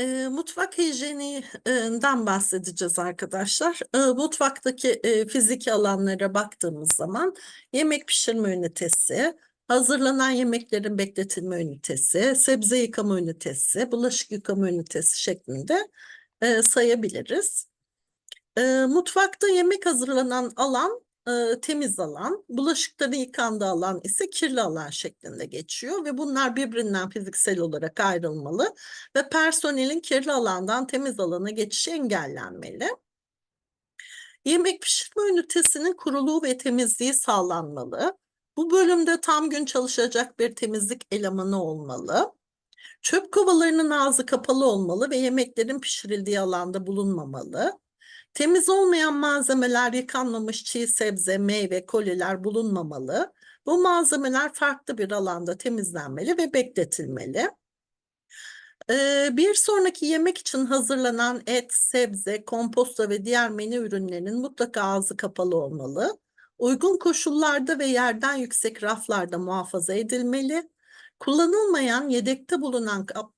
Eee, mutfak hijyeninden bahsedeceğiz arkadaşlar. Eee, mutfaktaki eee, fiziki alanlara baktığımız zaman yemek pişirme ünitesi, hazırlanan yemeklerin bekletilme ünitesi, sebze yıkama ünitesi, bulaşık yıkama ünitesi şeklinde eee, sayabiliriz. Eee, mutfakta yemek hazırlanan alan eee, temiz alan, bulaşıkların yıkandığı alan ise kirli alan şeklinde geçiyor ve bunlar birbirinden fiziksel olarak ayrılmalı ve personelin kirli alandan temiz alana geçişi engellenmeli. Yemek pişirme ünitesinin kuruluğu ve temizliği sağlanmalı. Bu bölümde tam gün çalışacak bir temizlik elemanı olmalı. Çöp kovalarının ağzı kapalı olmalı ve yemeklerin pişirildiği alanda bulunmamalı. Temiz olmayan malzemeler, yıkanmamış çiğ sebze, meyve, koliler bulunmamalı. Bu malzemeler farklı bir alanda temizlenmeli ve bekletilmeli. Ee, bir sonraki yemek için hazırlanan et, sebze, komposta ve diğer menü ürünlerinin mutlaka ağzı kapalı olmalı. Uygun koşullarda ve yerden yüksek raflarda muhafaza edilmeli. Kullanılmayan yedekte bulunan kap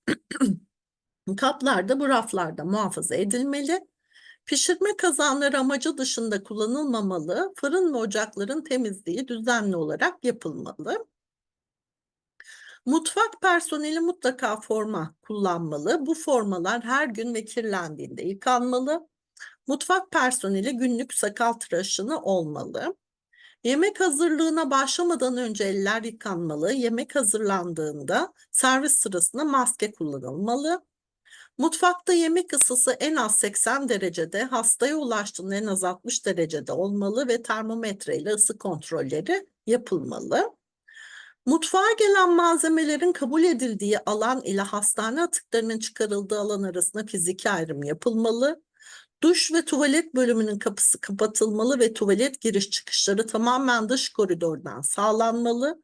kaplar da bu raflarda muhafaza edilmeli. Pişirme kazanları amacı dışında kullanılmamalı. Fırın ve ocakların temizliği düzenli olarak yapılmalı. Mutfak personeli mutlaka forma kullanmalı. Bu formalar her gün ve kirlendiğinde yıkanmalı. Mutfak personeli günlük sakal tıraşını olmalı. Yemek hazırlığına başlamadan önce eller yıkanmalı. Yemek hazırlandığında servis sırasında maske kullanılmalı. Mutfakta yemek ısısı en az 80 derecede, hastaya ulaştığında en az 60 derecede olmalı ve termometre ile ısı kontrolleri yapılmalı. Mutfağa gelen malzemelerin kabul edildiği alan ile hastane atıklarının çıkarıldığı alan arasında fiziki ayrım yapılmalı. Duş ve tuvalet bölümünün kapısı kapatılmalı ve tuvalet giriş çıkışları tamamen dış koridordan sağlanmalı.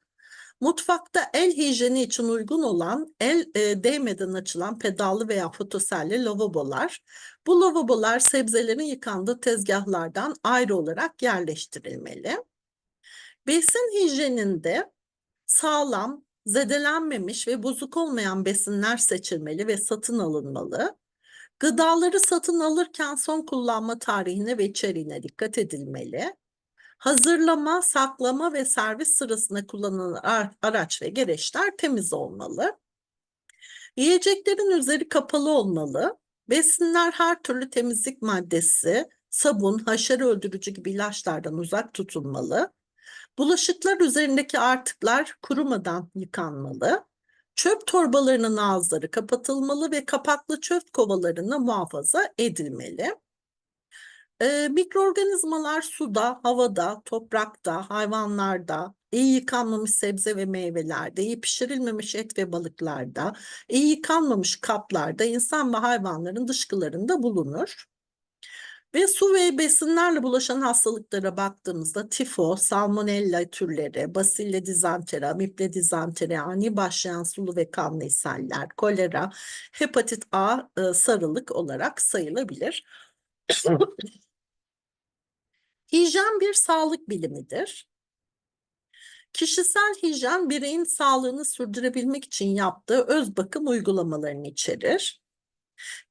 Mutfakta el hijyeni için uygun olan el e, değmeden açılan pedallı veya fotoselli lavabolar. Bu lavabolar sebzelerin yıkandığı tezgahlardan ayrı olarak yerleştirilmeli. Besin hijyeninde sağlam, zedelenmemiş ve bozuk olmayan besinler seçilmeli ve satın alınmalı. Gıdaları satın alırken son kullanma tarihine ve içeriğine dikkat edilmeli. Hazırlama, saklama ve servis sırasında kullanılan ar- araç ve gereçler temiz olmalı. Yiyeceklerin üzeri kapalı olmalı. Besinler her türlü temizlik maddesi, sabun, haşere öldürücü gibi ilaçlardan uzak tutulmalı. Bulaşıklar üzerindeki artıklar kurumadan yıkanmalı. Çöp torbalarının ağızları kapatılmalı ve kapaklı çöp kovalarına muhafaza edilmeli. Ee, mikroorganizmalar suda, havada, toprakta, hayvanlarda, iyi yıkanmamış sebze ve meyvelerde, iyi pişirilmemiş et ve balıklarda, iyi yıkanmamış kaplarda, insan ve hayvanların dışkılarında bulunur. Ve su ve besinlerle bulaşan hastalıklara baktığımızda tifo, salmonella türleri, basille dizanteri, amiple dizanteri, ani başlayan sulu ve kanlı ishaller, kolera, hepatit A, e, sarılık olarak sayılabilir. Hijyen bir sağlık bilimidir. Kişisel hijyen bireyin sağlığını sürdürebilmek için yaptığı öz bakım uygulamalarını içerir.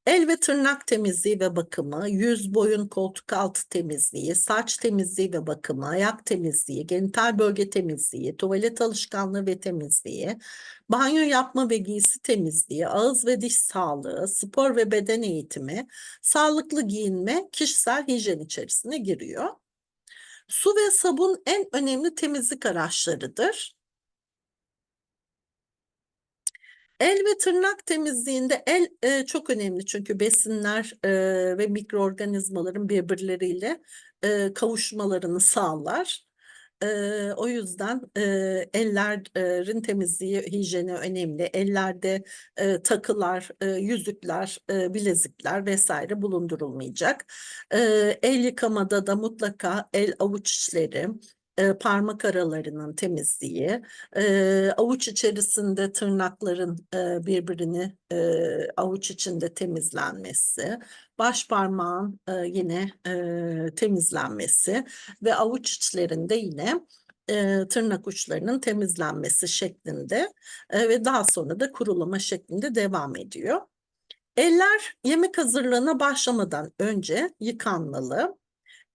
El ve tırnak temizliği ve bakımı, yüz, boyun, koltuk altı temizliği, saç temizliği ve bakımı, ayak temizliği, genital bölge temizliği, tuvalet alışkanlığı ve temizliği, banyo yapma ve giysi temizliği, ağız ve diş sağlığı, spor ve beden eğitimi, sağlıklı giyinme kişisel hijyen içerisine giriyor. Su ve sabun en önemli temizlik araçlarıdır. El ve tırnak temizliğinde el e, çok önemli çünkü besinler e, ve mikroorganizmaların birbirleriyle e, kavuşmalarını sağlar. E, o yüzden e, ellerin temizliği, hijyeni önemli. Ellerde e, takılar, e, yüzükler, e, bilezikler vesaire bulundurulmayacak. E, el yıkamada da mutlaka el avuç içleri, e, parmak aralarının temizliği, e, avuç içerisinde tırnakların e, birbirini avuç içinde temizlenmesi, baş parmağın yine temizlenmesi ve avuç içlerinde yine tırnak uçlarının temizlenmesi şeklinde ve daha sonra da kurulama şeklinde devam ediyor. Eller yemek hazırlığına başlamadan önce yıkanmalı.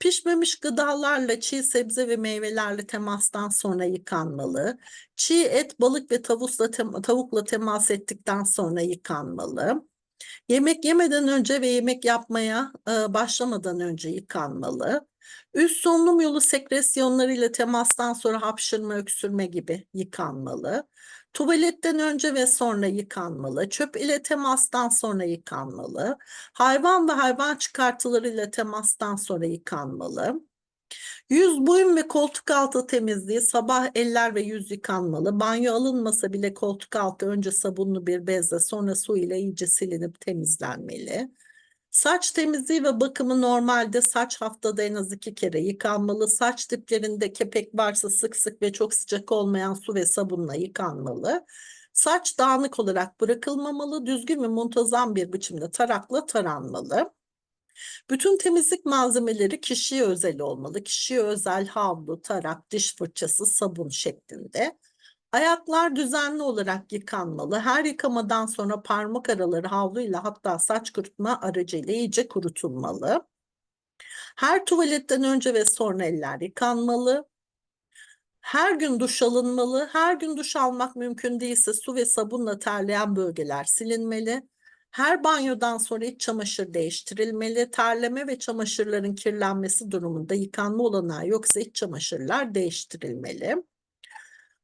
Pişmemiş gıdalarla, çiğ sebze ve meyvelerle temastan sonra yıkanmalı. Çiğ et, balık ve tavukla, tem tavukla temas ettikten sonra yıkanmalı. Yemek yemeden önce ve yemek yapmaya e, başlamadan önce yıkanmalı. Üst solunum yolu sekresyonlarıyla temastan sonra hapşırma, öksürme gibi yıkanmalı. Tuvaletten önce ve sonra yıkanmalı. Çöp ile temastan sonra yıkanmalı. Hayvan ve hayvan çıkartılarıyla temastan sonra yıkanmalı. Yüz, boyun ve koltuk altı temizliği sabah eller ve yüz yıkanmalı. Banyo alınmasa bile koltuk altı önce sabunlu bir bezle sonra su ile iyice silinip temizlenmeli. Saç temizliği ve bakımı normalde saç haftada en az iki kere yıkanmalı. Saç diplerinde kepek varsa sık sık ve çok sıcak olmayan su ve sabunla yıkanmalı. Saç dağınık olarak bırakılmamalı, düzgün ve muntazam bir biçimde tarakla taranmalı. Bütün temizlik malzemeleri kişiye özel olmalı. Kişiye özel havlu, tarak, diş fırçası, sabun şeklinde. Ayaklar düzenli olarak yıkanmalı. Her yıkamadan sonra parmak araları havluyla hatta saç kurutma aracıyla iyice kurutulmalı. Her tuvaletten önce ve sonra eller yıkanmalı. Her gün duş alınmalı. Her gün duş almak mümkün değilse su ve sabunla terleyen bölgeler silinmeli. Her banyodan sonra iç çamaşır değiştirilmeli. Terleme ve çamaşırların kirlenmesi durumunda yıkanma olanağı yoksa iç çamaşırlar değiştirilmeli.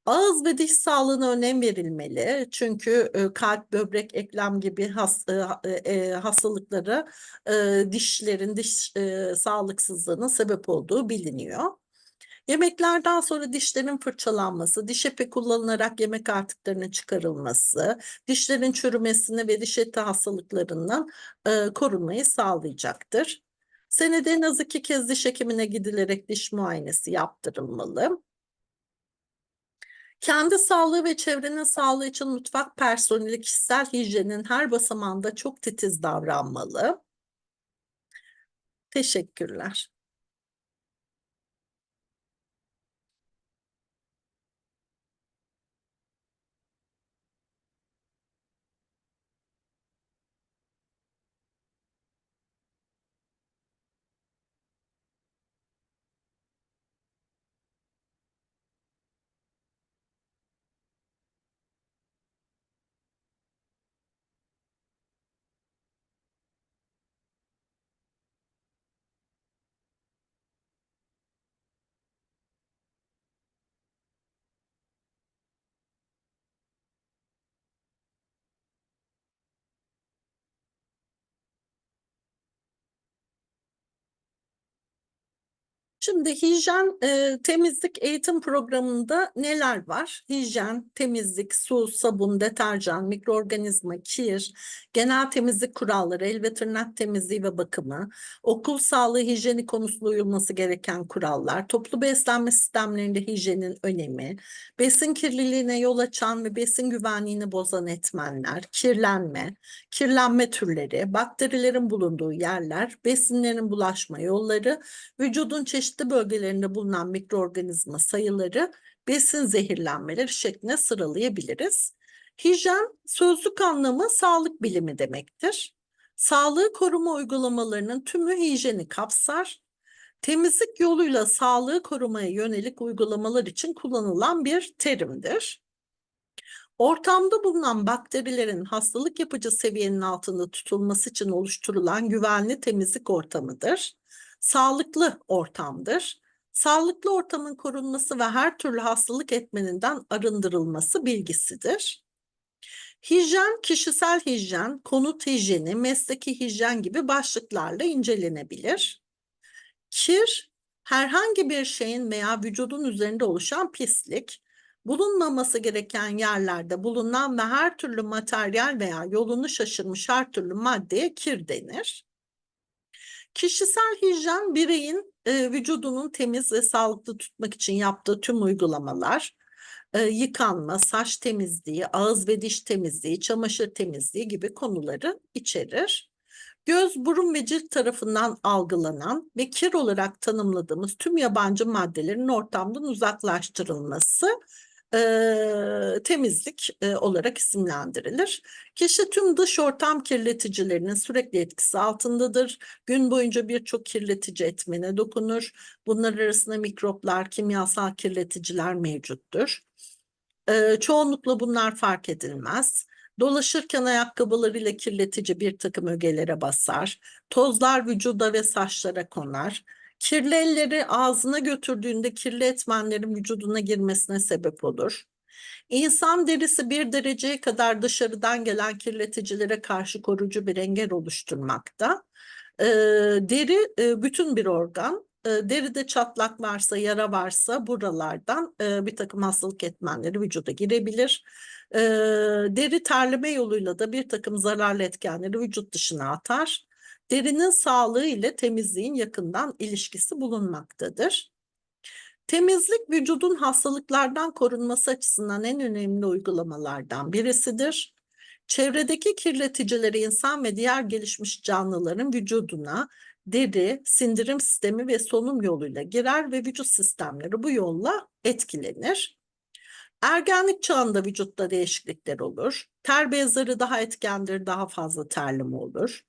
Ağız ve diş sağlığına önem verilmeli. Çünkü e, kalp, böbrek, eklem gibi e, e, hastalıklara e, dişlerin diş e, sağlıksızlığının sebep olduğu biliniyor. Yemeklerden sonra dişlerin fırçalanması, diş epi kullanılarak yemek artıklarının çıkarılması, dişlerin çürümesini ve diş eti hastalıklarından korunmayı sağlayacaktır. Senede en az iki kez diş hekimine gidilerek diş muayenesi yaptırılmalı. Kendi sağlığı ve çevrenin sağlığı için mutfak personeli kişisel hijyenin her basamağında çok titiz davranmalı. Teşekkürler. Şimdi hijyen e, temizlik eğitim programında neler var? Hijyen, temizlik, su, sabun, deterjan, mikroorganizma, kir, genel temizlik kuralları, el ve tırnak temizliği ve bakımı, okul sağlığı hijyeni konusunda uyulması gereken kurallar, toplu beslenme sistemlerinde hijyenin önemi, besin kirliliğine yol açan ve besin güvenliğini bozan etmenler, kirlenme, kirlenme türleri, bakterilerin bulunduğu yerler, besinlerin bulaşma yolları, vücudun çeşitli çeşitli bölgelerinde bulunan mikroorganizma sayıları besin zehirlenmeleri şeklinde sıralayabiliriz. Hijyen sözlük anlamı sağlık bilimi demektir. Sağlığı koruma uygulamalarının tümü hijyeni kapsar. Temizlik yoluyla sağlığı korumaya yönelik uygulamalar için kullanılan bir terimdir. Ortamda bulunan bakterilerin hastalık yapıcı seviyenin altında tutulması için oluşturulan güvenli temizlik ortamıdır sağlıklı ortamdır. Sağlıklı ortamın korunması ve her türlü hastalık etmeninden arındırılması bilgisidir. Hijyen, kişisel hijyen, konut hijyeni, mesleki hijyen gibi başlıklarla incelenebilir. Kir, herhangi bir şeyin veya vücudun üzerinde oluşan pislik, bulunmaması gereken yerlerde bulunan ve her türlü materyal veya yolunu şaşırmış her türlü maddeye kir denir. Kişisel hijyen bireyin e, vücudunun temiz ve sağlıklı tutmak için yaptığı tüm uygulamalar, e, yıkanma, saç temizliği, ağız ve diş temizliği, çamaşır temizliği gibi konuları içerir. Göz, burun ve cilt tarafından algılanan ve kir olarak tanımladığımız tüm yabancı maddelerin ortamdan uzaklaştırılması e, temizlik e, olarak isimlendirilir. Kişi tüm dış ortam kirleticilerinin sürekli etkisi altındadır. Gün boyunca birçok kirletici etmene dokunur. Bunlar arasında mikroplar, kimyasal kirleticiler mevcuttur. E, çoğunlukla bunlar fark edilmez. Dolaşırken ayakkabılarıyla kirletici bir takım ögelere basar. Tozlar vücuda ve saçlara konar. Kirli elleri ağzına götürdüğünde kirli etmenlerin vücuduna girmesine sebep olur. İnsan derisi bir dereceye kadar dışarıdan gelen kirleticilere karşı koruyucu bir engel oluşturmakta. Ee, deri e, bütün bir organ. Ee, deride çatlak varsa, yara varsa buralardan e, bir takım hastalık etmenleri vücuda girebilir. Ee, deri terleme yoluyla da bir takım zararlı etkenleri vücut dışına atar derinin sağlığı ile temizliğin yakından ilişkisi bulunmaktadır. Temizlik vücudun hastalıklardan korunması açısından en önemli uygulamalardan birisidir. Çevredeki kirleticileri insan ve diğer gelişmiş canlıların vücuduna deri, sindirim sistemi ve solunum yoluyla girer ve vücut sistemleri bu yolla etkilenir. Ergenlik çağında vücutta değişiklikler olur. Ter bezleri daha etkendir, daha fazla terleme olur.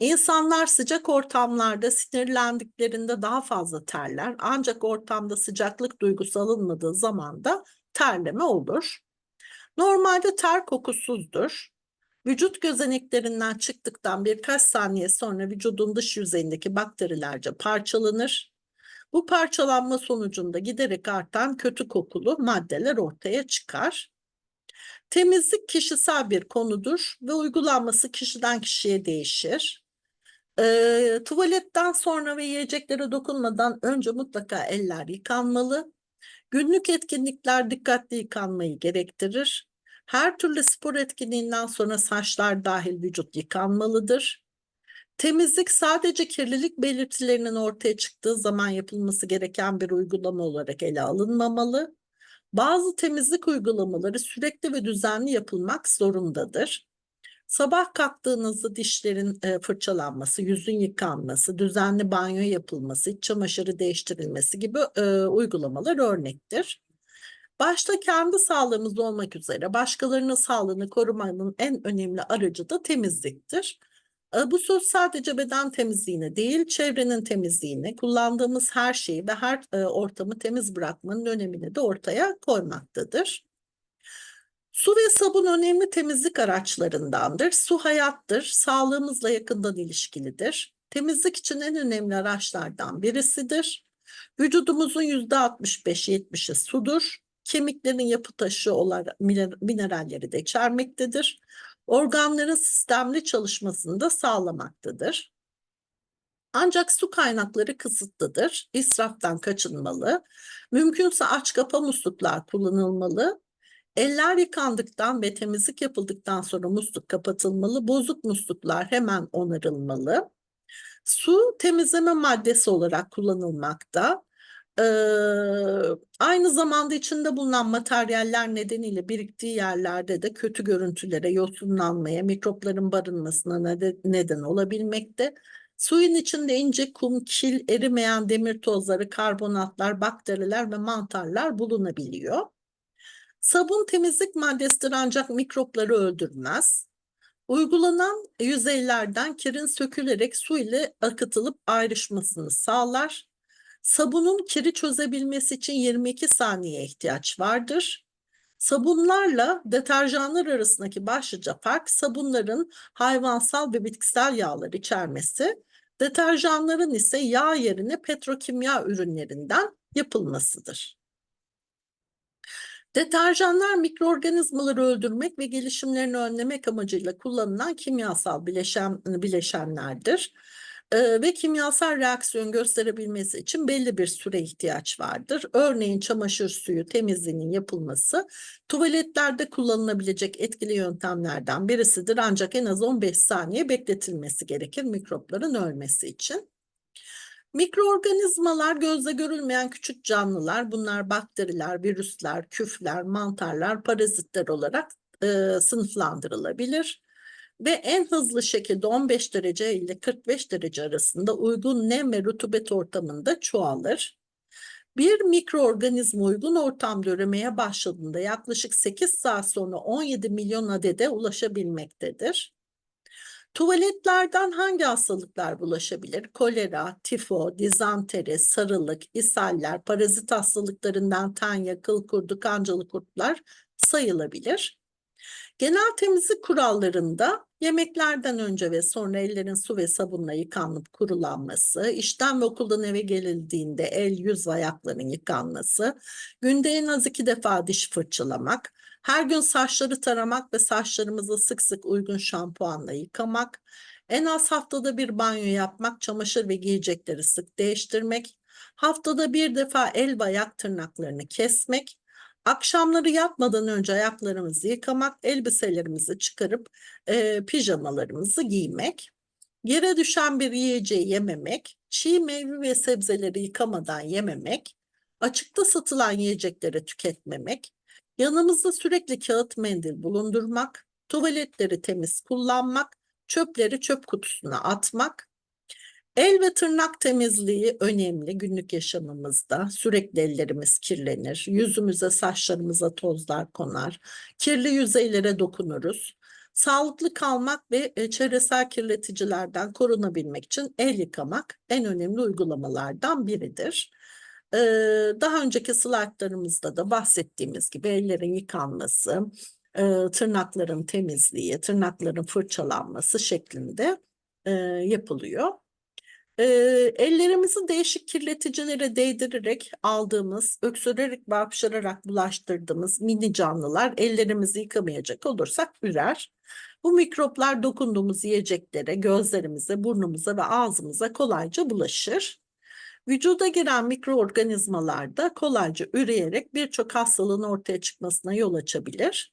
İnsanlar sıcak ortamlarda sinirlendiklerinde daha fazla terler ancak ortamda sıcaklık duygusu alınmadığı zaman da terleme olur. Normalde ter kokusuzdur. Vücut gözeneklerinden çıktıktan birkaç saniye sonra vücudun dış yüzeyindeki bakterilerce parçalanır. Bu parçalanma sonucunda giderek artan kötü kokulu maddeler ortaya çıkar. Temizlik kişisel bir konudur ve uygulanması kişiden kişiye değişir. E, tuvaletten sonra ve yiyeceklere dokunmadan önce mutlaka eller yıkanmalı. Günlük etkinlikler dikkatli yıkanmayı gerektirir. Her türlü spor etkinliğinden sonra saçlar dahil vücut yıkanmalıdır. Temizlik sadece kirlilik belirtilerinin ortaya çıktığı zaman yapılması gereken bir uygulama olarak ele alınmamalı. Bazı temizlik uygulamaları sürekli ve düzenli yapılmak zorundadır. Sabah kalktığınızda dişlerin e, fırçalanması, yüzün yıkanması, düzenli banyo yapılması, iç çamaşırı değiştirilmesi gibi e, uygulamalar örnektir. Başta kendi sağlığımız olmak üzere başkalarının sağlığını korumanın en önemli aracı da temizliktir. Bu söz sadece beden temizliğine değil, çevrenin temizliğine, kullandığımız her şeyi ve her ortamı temiz bırakmanın önemini de ortaya koymaktadır. Su ve sabun önemli temizlik araçlarındandır. Su hayattır, sağlığımızla yakından ilişkilidir. Temizlik için en önemli araçlardan birisidir. Vücudumuzun %65-70'i sudur. Kemiklerin yapı taşı olan mineralleri de içermektedir. Organların sistemli çalışmasını da sağlamaktadır. Ancak su kaynakları kısıtlıdır. İsraftan kaçınmalı. Mümkünse aç kapa musluklar kullanılmalı Eller yıkandıktan ve temizlik yapıldıktan sonra musluk kapatılmalı. Bozuk musluklar hemen onarılmalı. Su temizleme maddesi olarak kullanılmakta. Ee, aynı zamanda içinde bulunan materyaller nedeniyle biriktiği yerlerde de kötü görüntülere, yosunlanmaya, mikropların barınmasına neden olabilmekte. Suyun içinde ince kum, kil, erimeyen demir tozları, karbonatlar, bakteriler ve mantarlar bulunabiliyor. Sabun temizlik maddesidir ancak mikropları öldürmez. Uygulanan yüzeylerden kirin sökülerek su ile akıtılıp ayrışmasını sağlar. Sabunun kiri çözebilmesi için 22 saniye ihtiyaç vardır. Sabunlarla deterjanlar arasındaki başlıca fark sabunların hayvansal ve bitkisel yağlar içermesi, deterjanların ise yağ yerine petrokimya ürünlerinden yapılmasıdır. Deterjanlar mikroorganizmaları öldürmek ve gelişimlerini önlemek amacıyla kullanılan kimyasal bileşen, bileşenlerdir. Ee, ve kimyasal reaksiyon gösterebilmesi için belli bir süre ihtiyaç vardır. Örneğin çamaşır suyu temizliğinin yapılması tuvaletlerde kullanılabilecek etkili yöntemlerden birisidir. Ancak en az 15 saniye bekletilmesi gerekir mikropların ölmesi için. Mikroorganizmalar gözle görülmeyen küçük canlılar. Bunlar bakteriler, virüsler, küfler, mantarlar, parazitler olarak e, sınıflandırılabilir. Ve en hızlı şekilde 15 derece ile 45 derece arasında uygun nem ve rutubet ortamında çoğalır. Bir mikroorganizma uygun ortamda üremeye başladığında yaklaşık 8 saat sonra 17 milyon adede ulaşabilmektedir. Tuvaletlerden hangi hastalıklar bulaşabilir? Kolera, tifo, dizanteri, sarılık, ishaller, parazit hastalıklarından tanya, kıl kurdu, kancalı kurtlar sayılabilir. Genel temizlik kurallarında yemeklerden önce ve sonra ellerin su ve sabunla yıkanıp kurulanması, işten ve okuldan eve gelildiğinde el, yüz ve ayakların yıkanması, günde en az iki defa diş fırçalamak, her gün saçları taramak ve saçlarımızı sık sık uygun şampuanla yıkamak, en az haftada bir banyo yapmak, çamaşır ve giyecekleri sık değiştirmek, haftada bir defa el ve ayak tırnaklarını kesmek, akşamları yatmadan önce ayaklarımızı yıkamak, elbiselerimizi çıkarıp e, pijamalarımızı giymek, yere düşen bir yiyeceği yememek, çiğ meyve ve sebzeleri yıkamadan yememek, açıkta satılan yiyecekleri tüketmemek, yanımızda sürekli kağıt mendil bulundurmak, tuvaletleri temiz kullanmak, çöpleri çöp kutusuna atmak, El ve tırnak temizliği önemli günlük yaşamımızda. Sürekli ellerimiz kirlenir, yüzümüze, saçlarımıza tozlar konar, kirli yüzeylere dokunuruz. Sağlıklı kalmak ve e, çevresel kirleticilerden korunabilmek için el yıkamak en önemli uygulamalardan biridir. Daha önceki slaytlarımızda da bahsettiğimiz gibi ellerin yıkanması, tırnakların temizliği, tırnakların fırçalanması şeklinde yapılıyor. E, ellerimizi değişik kirleticilere değdirerek aldığımız, öksürerek ve hapşırarak bulaştırdığımız mini canlılar ellerimizi yıkamayacak olursak ürer. Bu mikroplar dokunduğumuz yiyeceklere, gözlerimize, burnumuza ve ağzımıza kolayca bulaşır. Vücuda giren mikroorganizmalar da kolayca üreyerek birçok hastalığın ortaya çıkmasına yol açabilir.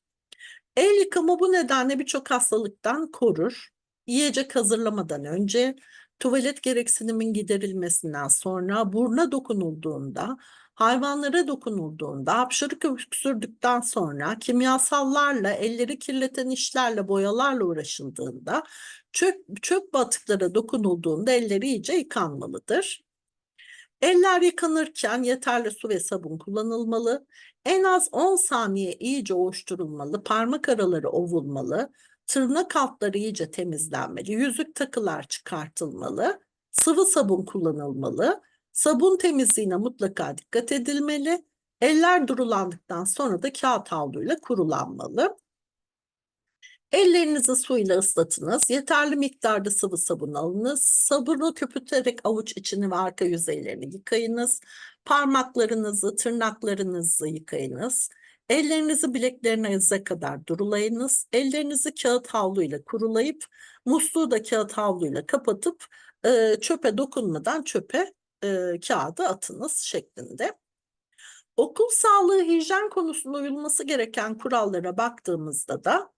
El yıkama bu nedenle birçok hastalıktan korur. Yiyecek hazırlamadan önce, tuvalet gereksinimin giderilmesinden sonra, buruna dokunulduğunda, hayvanlara dokunulduğunda, hapşırık öksürdükten sonra, kimyasallarla, elleri kirleten işlerle, boyalarla uğraşıldığında, çöp, çöp batıklara dokunulduğunda elleri iyice yıkanmalıdır. Eller yıkanırken yeterli su ve sabun kullanılmalı. En az 10 saniye iyice ovuşturulmalı, parmak araları ovulmalı, tırnak altları iyice temizlenmeli, yüzük takılar çıkartılmalı, sıvı sabun kullanılmalı, sabun temizliğine mutlaka dikkat edilmeli, eller durulandıktan sonra da kağıt havluyla kurulanmalı. Ellerinizi suyla ıslatınız. Yeterli miktarda sıvı sabun alınız. Sabunu köpürterek avuç içini ve arka yüzeylerini yıkayınız. Parmaklarınızı, tırnaklarınızı yıkayınız. Ellerinizi bileklerinize kadar durulayınız. Ellerinizi kağıt havluyla kurulayıp musluğu da kağıt havluyla kapatıp e, çöpe dokunmadan çöpe e, kağıdı atınız şeklinde. Okul sağlığı hijyen konusunda uyulması gereken kurallara baktığımızda da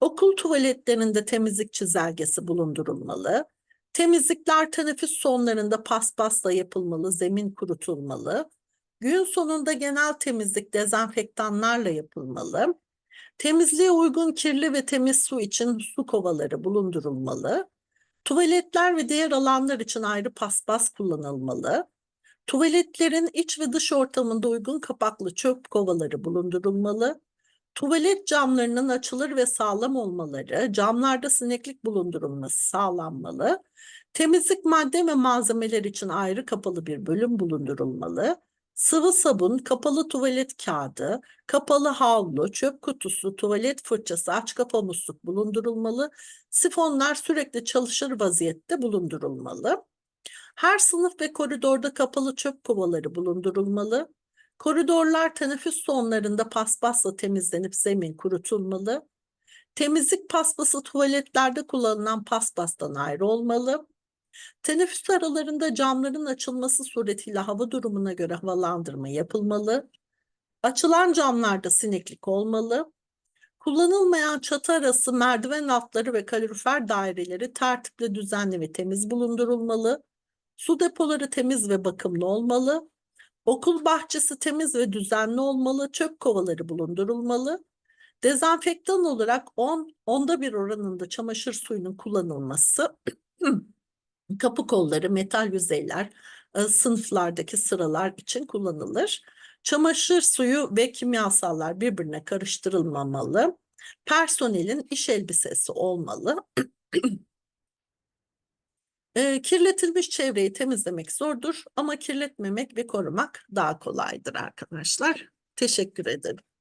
okul tuvaletlerinde temizlik çizelgesi bulundurulmalı. Temizlikler teneffüs sonlarında paspasla yapılmalı, zemin kurutulmalı. Gün sonunda genel temizlik dezenfektanlarla yapılmalı. Temizliğe uygun kirli ve temiz su için su kovaları bulundurulmalı. Tuvaletler ve diğer alanlar için ayrı paspas kullanılmalı. Tuvaletlerin iç ve dış ortamında uygun kapaklı çöp kovaları bulundurulmalı. Tuvalet camlarının açılır ve sağlam olmaları, camlarda sineklik bulundurulması sağlanmalı. Temizlik madde ve malzemeler için ayrı kapalı bir bölüm bulundurulmalı. Sıvı sabun, kapalı tuvalet kağıdı, kapalı havlu, çöp kutusu, tuvalet fırçası, aç kapa musluk bulundurulmalı. Sifonlar sürekli çalışır vaziyette bulundurulmalı. Her sınıf ve koridorda kapalı çöp kovaları bulundurulmalı. Koridorlar teneffüs sonlarında paspasla temizlenip zemin kurutulmalı. Temizlik paspası tuvaletlerde kullanılan paspastan ayrı olmalı. Teneffüs aralarında camların açılması suretiyle hava durumuna göre havalandırma yapılmalı. Açılan camlarda sineklik olmalı. Kullanılmayan çatı arası merdiven altları ve kalorifer daireleri tertipli, düzenli ve temiz bulundurulmalı. Su depoları temiz ve bakımlı olmalı. Okul bahçesi temiz ve düzenli olmalı. Çöp kovaları bulundurulmalı. Dezenfektan olarak 10 onda bir oranında çamaşır suyunun kullanılması kapı kolları, metal yüzeyler, e, sınıflardaki sıralar için kullanılır. Çamaşır suyu ve kimyasallar birbirine karıştırılmamalı. Personelin iş elbisesi olmalı. E, kirletilmiş çevreyi temizlemek zordur ama kirletmemek ve korumak daha kolaydır arkadaşlar. Teşekkür ederim.